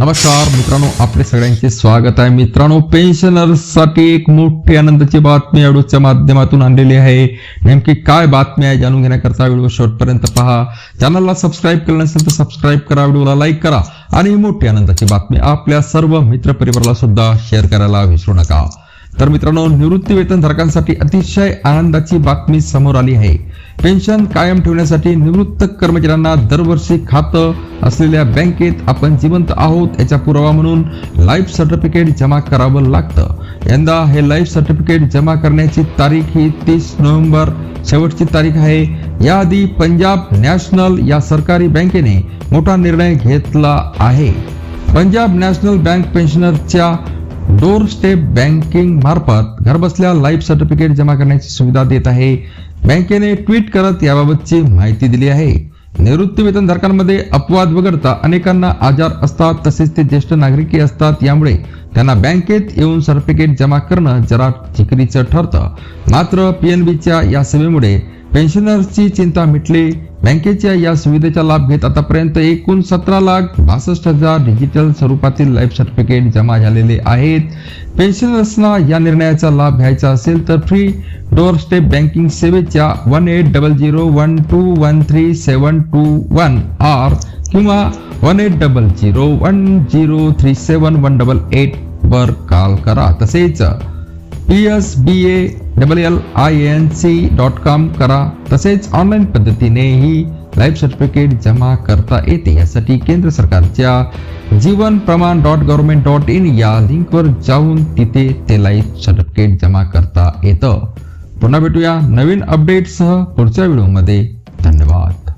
नमस्कार मित्रांनो आपले सगळ्यांचे स्वागत आहे. मित्रांनो पेन्शनरसाठी एक मोठी आनंदाची बातमी या व्हिडिओच्या माध्यमातून आणलेली आहे. नेमकी काय बातमी आहे जाणून घेण्याकरता व्हिडिओ शेवटपर्यंत पहा. चॅनलला सबस्क्राईब केलं नसेल तर सबस्क्राईब करा व्हिडिओला लाईक करा आणि ही मोठी आनंदाची बातमी आपल्या सर्व मित्रपरिवाराला सुद्धा शेअर करायला विसरू नका. तर मित्रांनो निवृत्ती वेतन धारकांसाठी अतिशय आनंदाची बातमी समोर आली आहे. पेन्शन कायम ठेवण्यासाठी निवृत्त कर्मचाऱ्यांना दरवर्षी खातं असलेल्या बँकेत आपण जिवंत आहोत याचा पुरावा म्हणून लाईफ सर्टिफिकेट जमा करावं लागतं. यंदा हे लाईफ सर्टिफिकेट जमा करण्याची तारीख ही तीस नोव्हेंबर शेवटची तारीख आहे. याआधी पंजाब नॅशनल या सरकारी बँकेने मोठा निर्णय घेतला आहे. पंजाब नॅशनल बँक पेन्शनरच्या डोर स्टेप बँकिंग मार्फत घरबसल्या लाईफ सर्टिफिकेट जमा करण्याची सुविधा देत आहे. बँकेने ट्विट करत याबाबतची माहिती दिली आहे. निवृत्ती वेतनधारकांमध्ये अपवाद वगळता अनेकांना आजार असतात तसेच ते ज्येष्ठ नागरिकही असतात. यामुळे त्यांना बँकेत येऊन सर्टिफिकेट जमा करणं जरा चिकरीचं ठरतं. मात्र पीएनबीच्या या सेवेमुळे पेन्शनर्सची चिंता मिटली. बँकेच्या या सुविधेचा लाभ घेत आतापर्यंत एकूण सतरा लाख बासष्ट हजार डिजिटल स्वरूपातील लाईफ सर्टिफिकेट जमा झालेले आहेत. पेन्शनर्सना या निर्णयाचा लाभ घ्यायचा असेल तर फ्री डोअर स्टेप बँकिंग सेवेच्या one eight double zero one two one three seven two one or किंवा one eight double zero one zero three seven one double eight वर कॉल करा. तसेच P S B A double L I N C dot com करा. तसेच online पद्धतीनेही life certificate जमा करता येते. यासाठी केंद्र सरकारच्या जीवन प्रमाण डॉट गव्हर्नमेंट डॉट इन या लिंकवर जाऊन तिथे ते लाईफ सर्टिफिकेट जमा करता येतं. पुन्हा भेटूया नवीन अपडेटसह पुढच्या व्हिडिओमध्ये